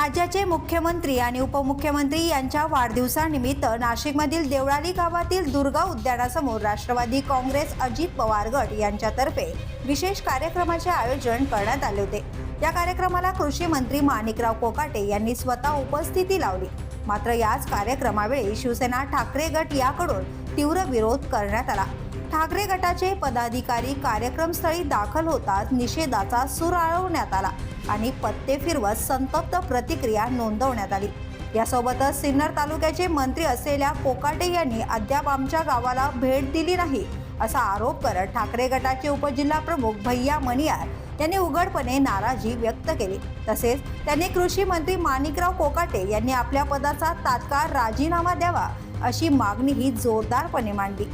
राज्याचे मुख्यमंत्री आणि उपमुख्यमंत्री यांच्या वाढदिवसानिमित्त नाशिकमधील देवळाली गावातील दुर्गा उद्यानासमोर राष्ट्रवादी काँग्रेस अजित पवार गट यांच्यातर्फे विशेष कार्यक्रमाचे आयोजन करण्यात आले होते. या कार्यक्रमाला कृषी मंत्री माणिकराव कोकाटे यांनी स्वतः उपस्थिती लावली. मात्र याच कार्यक्रमावेळी शिवसेना ठाकरे गट याकडून तीव्र विरोध करण्यात आला. ठाकरे गटाचे पदाधिकारी कार्यक्रमस्थळी दाखल होताच निषेधाचा सूर आळवण्यात आला आणि पत्ते फिरवत संतप्त प्रतिक्रिया नोंदवण्यात आली. यासोबतच सिन्नर तालुक्याचे मंत्री असलेल्या कोकाटे यांनी अद्याप आमच्या गावाला भेट दिली नाही असा आरोप करत ठाकरे गटाचे उपजिल्हा प्रमुख भैया मणियार यांनी उघडपणे नाराजी व्यक्त केली. तसेच त्यांनी कृषी मंत्री माणिकराव कोकाटे यांनी आपल्या पदाचा तात्काळ राजीनामा द्यावा अशी मागणीही जोरदारपणे मांडली.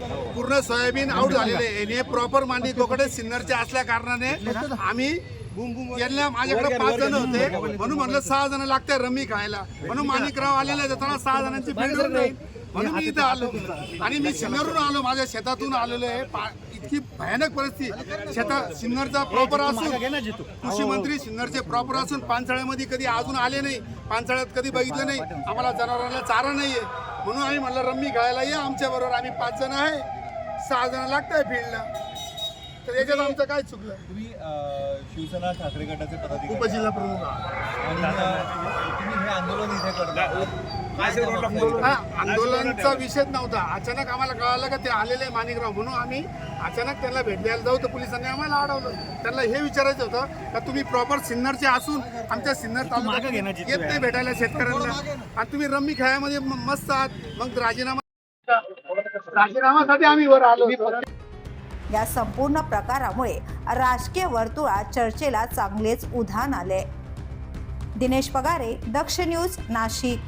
पूर्ण सोयाबीन आउट झालेले आहे. आणि प्रॉपर मांडी कोकडे सिन्नरचे असल्या कारणाने आम्ही यांना माझ्याकडे पाच जण होते. म्हणून म्हणलं सहा जण लागते रमी खायला. म्हणून माणिकराव आलेले जाताना सहा जणांची भेट नाही म्हणून मी इथं आलो. आणि मी सिन्नरवरून आलो. माझ्या शेतातून आलेलो आहे. इतकी भयानक परिस्थिती. शेतात सिन्नरचा प्रॉपर असून कृषी मंत्री सिन्नरचे प्रॉपर असून पानसाळ्यामध्ये कधी अजून आले नाही. पानसाळ्यात कधी बघितलं नाही. आम्हाला जनावरांना चारा नाहीये. म्हणून आम्ही म्हणलं रम्मी खेळायला ये आमच्या बरोबर. आम्ही पाच जण आहे. सहा जण लागताय फील्डला तर याच्यात आमचं काय चुकलं? तुम्ही अ, शिवसेना ठाकरे गटाचे पदाधिकारी उपजिल्हा प्रमुख. आहात. आणि अ, तुम्ही हे आंदोलन इथे करता. आंदोलनचा विषयच नव्हता. अचानक आम्हाला कळालं का ते आलेले माणिकराव म्हणून आम्ही अचानक त्यांना भेट द्यायला जाऊ तर पोलिसांनी आम्हाला अडवलं. त्यांना हे विचारायचं होतं का तुम्ही प्रॉपर सिन्नरचे असून आमच्या सिन्नर तालुक्यात येत नाही भेटायला शेतकऱ्यांना. आणि तुम्ही रम्मी खेळामध्ये मस्त आहात. मग राजीनामा राजीनामासाठी आम्ही वर आलो. या संपूर्ण प्रकारामुळे राजकीय वर्तुळात चर्चेला चांगलेच उधाण आले. दिनेश पगारे दक्ष न्यूज नाशिक.